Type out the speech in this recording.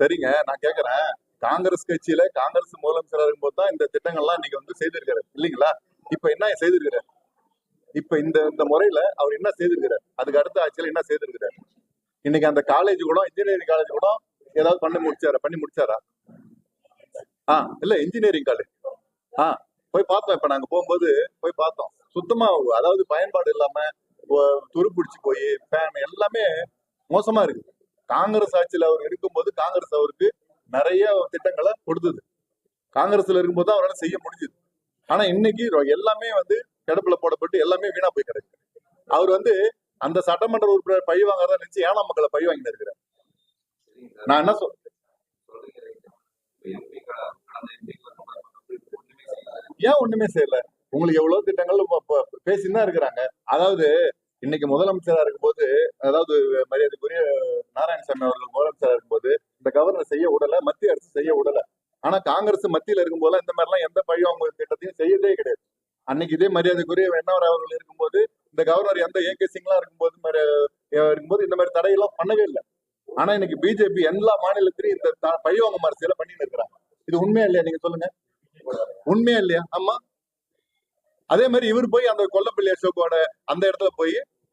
சரிங்க நான் கேக்குறேன். காங்கிரஸ் கட்சியில காங்கிரஸ் முதலமைச்சரா இருக்கும்போது தான் இந்த திட்டங்கள்லாம் இன்னைக்கு வந்து செய்திருக்காரு இல்லைங்களா? இப்ப என்ன செய்திருக்கிறார்? இப்ப இந்த இந்த முறையில அவர் என்ன செய்திருக்கிறார்? அதுக்கு அடுத்த ஆட்சியில என்ன செய்திருக்கிறார்? இன்னைக்கு அந்த காலேஜ் கூட இன்ஜினியரிங் காலேஜ் கூட ஏதாவது பண்ணி முடிச்சாரா? பண்ணி முடிச்சாரா? ஆ இல்ல இன்ஜினியரிங் காலேஜ் ஆ போய் பார்த்தோம். இப்ப நாங்க போகும்போது போய் பார்த்தோம். சுத்தமா அதாவது பயன்பாடு இல்லாம துரு துருப்பிடிச்சு போய் ஃபேன் எல்லாமே மோசமா இருக்கு. காங்கிரஸ் ஆட்சியில் அவர் இருக்கும்போது காங்கிரஸ் அவருக்கு நிறைய திட்டங்களை கொடுத்தது. காங்கிரஸ்ல இருக்கும்போது தான் அவரால் செய்ய முடிஞ்சது. ஆனா இன்னைக்கு ரொ- எல்லாமே வந்து கிடப்புல போடப்பட்டு எல்லாமே வீணா போய் கிடக்கு. அவர் வந்து அந்த சட்டமன்ற உறுப்பினர் பழி வாங்குறதா நினைச்சு ஏழாம் மக்களை பழி வாங்கி இருக்கிறார். நான் என்ன சொல் ஏன் ஒண்ணுமே செய்யல? உங்களுக்கு எவ்வளவு திட்டங்கள் இப்ப- பேசின்னு தான் இருக்கிறாங்க. அதாவது இன்னைக்கு முதலமைச்சரா இருக்கும்போது அதாவது மரியாதைக்குரிய நாராயணசாமி அவர்கள் முதலமைச்சரா இருக்கும்போது இந்த கவர்னர் செய்ய விடல மத்திய அரசு செய்ய விடல ஆனா காங்கிரஸ் மத்தியில இருக்கும்போது இந்த மாதிரிலாம் எந்த பழி அவங்க திட்டத்தையும் செய்யறதே கிடையாது. அன்னைக்கு இதே மரியாதைக்குரிய வெண்ணவர் அவர்கள் இருக்கும்போது இந்த கவர்னர் எந்த ஏகே சிங்லாம் இருக்கும்போது இருக்கும்போது இந்த மாதிரி தடையெல்லாம் பண்ணவே இல்லை. ஆனா இன்னைக்கு பிஜேபி எல்லா மாநிலத்திலையும் இந்த த- பழிவாங்கும் அரசியல பண்ணிட்டு இருக்கிறாங்க. இது உண்மையா இல்லையா? நீங்க சொல்லுங்க. உண்மையா இல்லையா? ஆமா. அதே மாதிரி இவர் போய் அந்த கொல்லப்பள்ளி அசோக்கோட அந்த இடத்துல போய்